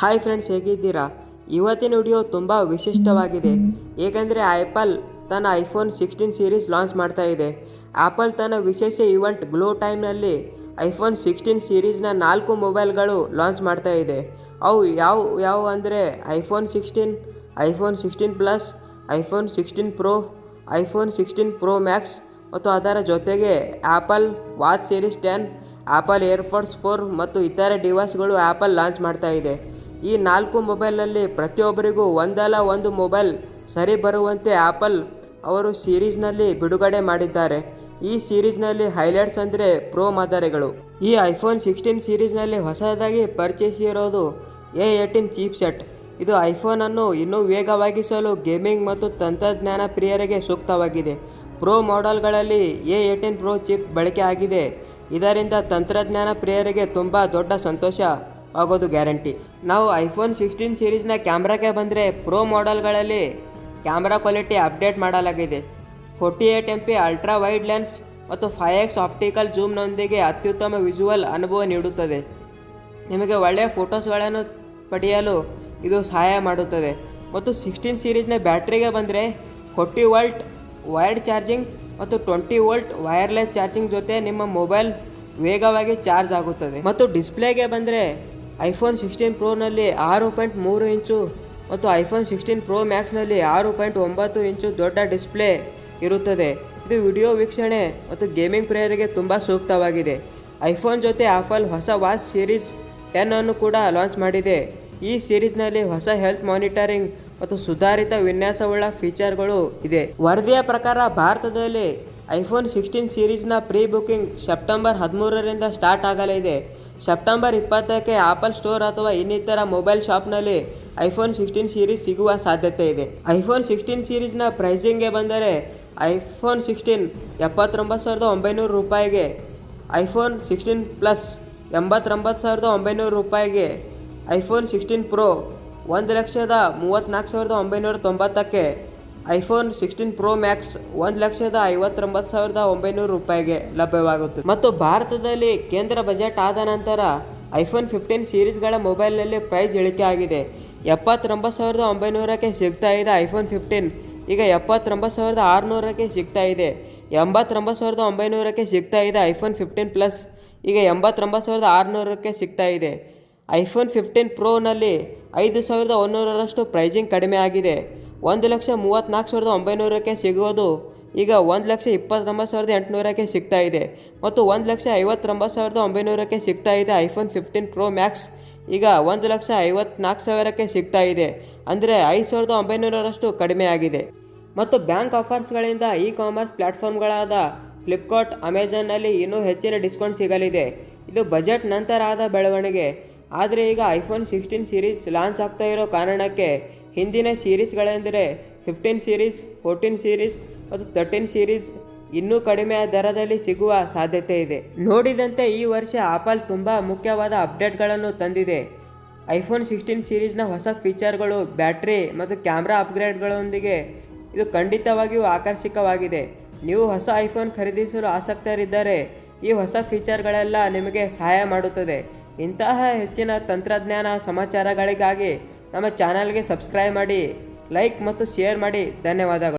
Hi friends, ಹೇಗಿದ್ದೀರಾ? ಇವತ್ತಿನ video ತುಂಬ ವಿಶಿಷ್ಟವಾಗಿದೆ. ಏಕೆಂದರೆ ಆ್ಯಪಲ್ ತನ್ನ ಐಫೋನ್ ಸಿಕ್ಸ್ಟೀನ್ ಸೀರೀಸ್ ಲಾಂಚ್ ಮಾಡ್ತಾ ಇದೆ. ಆ್ಯಪಲ್ ತನ್ನ ವಿಶೇಷ ಇವೆಂಟ್ ಗ್ಲೋ ಟೈಮ್ನಲ್ಲಿ ಐಫೋನ್ ಸಿಕ್ಸ್ಟೀನ್ ಸೀರೀಸ್ನ ನಾಲ್ಕು ಮೊಬೈಲ್ಗಳು ಲಾಂಚ್ ಮಾಡ್ತಾ ಇದೆ. ಅವು ಯಾವ ಯಾವ ಅಂದರೆ iPhone sixteen iPhone sixteen plus, iPhone sixteen pro, iPhone sixteen pro max ಮತ್ತು ಅದರ ಜೊತೆಗೆ Apple watch series ten Apple AirPods four ಮತ್ತು ಇತರೆ ಡಿವೈಸ್ಗಳು ಆ್ಯಪಲ್ ಲಾಂಚ್ ಮಾಡ್ತಾ ಇದೆ. ಈ ನಾಲ್ಕು ಮೊಬೈಲಲ್ಲಿ ಪ್ರತಿಯೊಬ್ಬರಿಗೂ ಒಂದಲ್ಲ ಒಂದು ಮೊಬೈಲ್ ಸರಿ ಬರುವಂತೆ ಆ್ಯಪಲ್ ಅವರು ಸೀರೀಸ್ನಲ್ಲಿ ಬಿಡುಗಡೆ ಮಾಡಿದ್ದಾರೆ. ಈ ಸೀರೀಸ್ನಲ್ಲಿ ಹೈಲೈಟ್ಸ್ ಅಂದರೆ ಪ್ರೋ ಮಾದರಿಗಳು. ಈ ಐಫೋನ್ ಸಿಕ್ಸ್ಟೀನ್ ಸೀರೀಸ್ನಲ್ಲಿ ಹೊಸದಾಗಿ ಪರ್ಚೇಸಿರೋದು ಎ ಏಯ್ಟೀನ್ ಚೀಪ್ ಸೆಟ್ ಇದು ಐಫೋನನ್ನು ಇನ್ನೂ ವೇಗವಾಗಿಸಲು ಗೇಮಿಂಗ್ ಮತ್ತು ತಂತ್ರಜ್ಞಾನ ಪ್ರಿಯರಿಗೆ ಸೂಕ್ತವಾಗಿದೆ. ಪ್ರೋ ಮಾಡೆಲ್ಗಳಲ್ಲಿ ಎ ಏಯ್ಟೀನ್ ಪ್ರೋ ಚಿಪ್ ಬಳಕೆ ಆಗಿದೆ. ಇದರಿಂದ ತಂತ್ರಜ್ಞಾನ ಪ್ರಿಯರಿಗೆ ತುಂಬ ದೊಡ್ಡ ಸಂತೋಷ. ಆಗೋದು ಗ್ಯಾರಂಟಿ. ನಾವು ಐಫೋನ್ ಸಿಕ್ಸ್ಟೀನ್ ಸೀರೀಸ್ನ ಕ್ಯಾಮ್ರಾಗೆ ಬಂದರೆ ಪ್ರೋ ಮಾಡೆಲ್ಗಳಲ್ಲಿ ಕ್ಯಾಮ್ರಾ ಕ್ವಾಲಿಟಿ ಅಪ್ಡೇಟ್ ಮಾಡಲಾಗಿದೆ. Forty eight M P ultra wide lens ಮತ್ತು ಫೈವ್ ಎಕ್ಸ್ ಆಪ್ಟಿಕಲ್ ಜೂಮ್ನೊಂದಿಗೆ ಅತ್ಯುತ್ತಮ ವಿಜುವಲ್ ಅನುಭವ ನೀಡುತ್ತದೆ. ನಿಮಗೆ ಒಳ್ಳೆಯ ಫೋಟೋಸ್ಗಳನ್ನು ಪಡೆಯಲು ಇದು ಸಹಾಯ ಮಾಡುತ್ತದೆ. ಮತ್ತು ಸಿಕ್ಸ್ಟೀನ್ ಸೀರೀಸ್ನ ಬ್ಯಾಟ್ರಿಗೆ ಬಂದರೆ ಫೋರ್ಟಿ ವೋಲ್ಟ್ ವೈರ್ಡ್ ಚಾರ್ಜಿಂಗ್ ಮತ್ತು ಟ್ವೆಂಟಿ ವೋಲ್ಟ್ ವೈರ್ಲೆಸ್ ಚಾರ್ಜಿಂಗ್ ಜೊತೆ ನಿಮ್ಮ ಮೊಬೈಲ್ ವೇಗವಾಗಿ ಚಾರ್ಜ್ ಆಗುತ್ತದೆ. ಮತ್ತು ಡಿಸ್ಪ್ಲೇಗೆ ಬಂದರೆ ಐಫೋನ್ ಸಿಕ್ಸ್ಟೀನ್ ಪ್ರೋನಲ್ಲಿ ಆರು ಪಾಯಿಂಟ್ ಮೂರು ಇಂಚು ಮತ್ತು ಐಫೋನ್ ಸಿಕ್ಸ್ಟೀನ್ ಪ್ರೋ ಮ್ಯಾಕ್ಸ್ನಲ್ಲಿ ಆರು ಪಾಯಿಂಟ್ ಒಂಬತ್ತು ಇಂಚು ದೊಡ್ಡ ಡಿಸ್ಪ್ಲೇ ಇರುತ್ತದೆ. ಇದು ವಿಡಿಯೋ ವೀಕ್ಷಣೆ ಮತ್ತು ಗೇಮಿಂಗ್ ಪ್ರೇಯರಿಗೆ ತುಂಬ ಸೂಕ್ತವಾಗಿದೆ. ಐಫೋನ್ ಜೊತೆ ಆಪಲ್ ಹೊಸ ವಾಚ್ ಸೀರೀಸ್ ಟೆನ್ ಅನ್ನು ಕೂಡ ಲಾಂಚ್ ಮಾಡಿದೆ. ಈ ಸೀರೀಸ್ನಲ್ಲಿ ಹೊಸ ಹೆಲ್ತ್ ಮಾನಿಟರಿಂಗ್ ಮತ್ತು ಸುಧಾರಿತ ವಿನ್ಯಾಸವುಳ್ಳ ಫೀಚರ್ಗಳು ಇದೆ. ವರದಿಯ ಪ್ರಕಾರ ಭಾರತದಲ್ಲಿ ಐಫೋನ್ ಸಿಕ್ಸ್ಟೀನ್ ಸೀರೀಸ್ನ ಪ್ರೀ ಬುಕಿಂಗ್ ಸೆಪ್ಟೆಂಬರ್ ಹದಿಮೂರರಿಂದ ಸ್ಟಾರ್ಟ್ ಆಗಲಿದೆ ಸೆಪ್ಟೆಂಬರ್ ಇಪ್ಪತ್ತಕ್ಕೆ ಆಪಲ್ ಸ್ಟೋರ್ ಅಥವಾ ಇನ್ನಿತರ ಮೊಬೈಲ್ ಶಾಪ್ನಲ್ಲಿ ಐಫೋನ್ ಸಿಕ್ಸ್ಟೀನ್ ಸೀರೀಸ್ ಸಿಗುವ ಸಾಧ್ಯತೆ ಇದೆ. ಐಫೋನ್ ಸಿಕ್ಸ್ಟೀನ್ ಸೀರೀಸ್ನ ಪ್ರೈಸಿಂಗ್ಗೆ ಬಂದರೆ ಐಫೋನ್ ಸಿಕ್ಸ್ಟೀನ್ ಎಪ್ಪತ್ತೊಂಬತ್ತು ಸಾವಿರದ ಒಂಬೈನೂರು ರೂಪಾಯಿಗೆ, ಐಫೋನ್ ಸಿಕ್ಸ್ಟೀನ್ ಪ್ಲಸ್ ಎಂಬತ್ತೊಂಬತ್ತು ಸಾವಿರದ ಒಂಬೈನೂರು ರೂಪಾಯಿಗೆ, ಐಫೋನ್ ಸಿಕ್ಸ್ಟೀನ್ ಪ್ರೋ ಒಂದು ಲಕ್ಷದ ಮೂವತ್ತ್ನಾಲ್ಕು ಸಾವಿರದ ಒಂಬೈನೂರ ತೊಂಬತ್ತಕ್ಕೆ ಐಫೋನ್ ಸಿಕ್ಸ್ಟೀನ್ ಪ್ರೋ ಮ್ಯಾಕ್ಸ್ ಒಂದು ಲಕ್ಷದ ಐವತ್ತೊಂಬತ್ತು ಸಾವಿರದ ಒಂಬೈನೂರು ರೂಪಾಯಿಗೆ ಲಭ್ಯವಾಗುತ್ತದೆ. ಮತ್ತು ಭಾರತದಲ್ಲಿ ಕೇಂದ್ರ ಬಜೆಟ್ ಆದ ನಂತರ ಐಫೋನ್ ಫಿಫ್ಟೀನ್ ಸೀರೀಸ್ಗಳ ಮೊಬೈಲ್ನಲ್ಲಿ ಪ್ರೈಸ್ ಇಳಿಕೆ ಆಗಿದೆ. ಎಪ್ಪತ್ತೊಂಬತ್ತು ಸಾವಿರದ ಒಂಬೈನೂರಕ್ಕೆ ಸಿಗ್ತಾ ಇದೆ ಐಫೋನ್ ಫಿಫ್ಟೀನ್. ಈಗ ಎಪ್ಪತ್ತೊಂಬತ್ತು ಸಾವಿರದ ಆರುನೂರಕ್ಕೆ ಸಿಗ್ತಾ ಇದೆ. ಎಂಬತ್ತೊಂಬತ್ತು ಸಾವಿರದ ಒಂಬೈನೂರಕ್ಕೆ ಸಿಗ್ತಾ ಇದೆ ಐಫೋನ್ ಫಿಫ್ಟೀನ್ ಪ್ಲಸ್. ಈಗ ಎಂಬತ್ತೊಂಬತ್ತು ಸಾವಿರದ ಆರುನೂರಕ್ಕೆ ಸಿಗ್ತಾ ಇದೆ. ಐಫೋನ್ ಫಿಫ್ಟೀನ್ ಪ್ರೋನಲ್ಲಿ ಐದು ಸಾವಿರದ ಒಂದೂರರಷ್ಟು ಪ್ರೈಸಿಂಗ್ ಕಡಿಮೆ ಆಗಿದೆ. ಒಂದು ಲಕ್ಷ ಮೂವತ್ತ್ನಾಲ್ಕು ಸಾವಿರದ ಒಂಬೈನೂರಕ್ಕೆ ಸಿಗೋದು. ಈಗ ಒಂದು ಲಕ್ಷ ಇಪ್ಪತ್ತೊಂಬತ್ತು ಸಾವಿರದ ಎಂಟುನೂರಕ್ಕೆ ಸಿಗ್ತಾ ಇದೆ. ಮತ್ತು ಒಂದು ಲಕ್ಷ ಐವತ್ತೊಂಬತ್ತು ಸಾವಿರದ ಒಂಬೈನೂರಕ್ಕೆ ಸಿಗ್ತಾ ಇದೆ ಐಫೋನ್ ಫಿಫ್ಟೀನ್ ಪ್ರೋ ಮ್ಯಾಕ್ಸ್. ಈಗ ಒಂದು ಲಕ್ಷ ಐವತ್ನಾಲ್ಕು ಸಾವಿರಕ್ಕೆ ಸಿಗ್ತಾ ಇದೆ. ಅಂದರೆ ಐದು ಸಾವಿರದ ಒಂಬೈನೂರರಷ್ಟು ಕಡಿಮೆ ಆಗಿದೆ. ಮತ್ತು ಬ್ಯಾಂಕ್ ಆಫರ್ಸ್ಗಳಿಂದ ಇ ಕಾಮರ್ಸ್ ಪ್ಲ್ಯಾಟ್ಫಾರ್ಮ್ಗಳಾದ ಫ್ಲಿಪ್ಕಾರ್ಟ್, ಅಮೆಜಾನ್ನಲ್ಲಿ ಇನ್ನೂ ಹೆಚ್ಚಿನ ಡಿಸ್ಕೌಂಟ್ ಸಿಗಲಿದೆ. ಇದು ಬಜೆಟ್ ನಂತರ ಆದ ಬೆಳವಣಿಗೆ. ಆದರೆ ಈಗ ಐಫೋನ್ ಸಿಕ್ಸ್ಟೀನ್ ಸೀರೀಸ್ ಲಾಂಚ್ ಆಗ್ತಾ ಇರೋ ಕಾರಣಕ್ಕೆ ಹಿಂದಿನ ಸೀರೀಸ್ಗಳೆಂದರೆ ಫಿಫ್ಟೀನ್ ಸೀರೀಸ್ ಫೋರ್ಟೀನ್ ಸೀರೀಸ್ ಮತ್ತು ತರ್ಟೀನ್ ಸೀರೀಸ್ ಇನ್ನೂ ಕಡಿಮೆ ದರದಲ್ಲಿ ಸಿಗುವ ಸಾಧ್ಯತೆ ಇದೆ. ನೋಡಿದಂತೆ ಈ ವರ್ಷ ಆಪಲ್ ತುಂಬ ಮುಖ್ಯವಾದ ಅಪ್ಡೇಟ್ಗಳನ್ನು ತಂದಿದೆ. ಐಫೋನ್ ಸಿಕ್ಸ್ಟೀನ್ ಸೀರೀಸ್ನ ಹೊಸ ಫೀಚರ್ಗಳು ಬ್ಯಾಟ್ರಿ ಮತ್ತು ಕ್ಯಾಮ್ರಾ ಅಪ್ಗ್ರೇಡ್ಗಳೊಂದಿಗೆ ಇದು ಖಂಡಿತವಾಗಿಯೂ ಆಕರ್ಷಕವಾಗಿದೆ. ನೀವು ಹೊಸ ಐಫೋನ್ ಖರೀದಿಸಲು ಆಸಕ್ತರಿದ್ದರೆ ಈ ಹೊಸ ಫೀಚರ್ಗಳೆಲ್ಲ ನಿಮಗೆ ಸಹಾಯ ಮಾಡುತ್ತದೆ. ಇಂತಹ ಹೆಚ್ಚಿನ ತಂತ್ರಜ್ಞಾನ ಸಮಾಚಾರಗಳಿಗಾಗಿ ನಮ್ಮ ಚಾನಲ್ಗೆ ಸಬ್ಸ್ಕ್ರೈಬ್ ಮಾಡಿ ಲೈಕ್ ಮತ್ತು ಶೇರ್ ಮಾಡಿ. ಧನ್ಯವಾದಗಳು.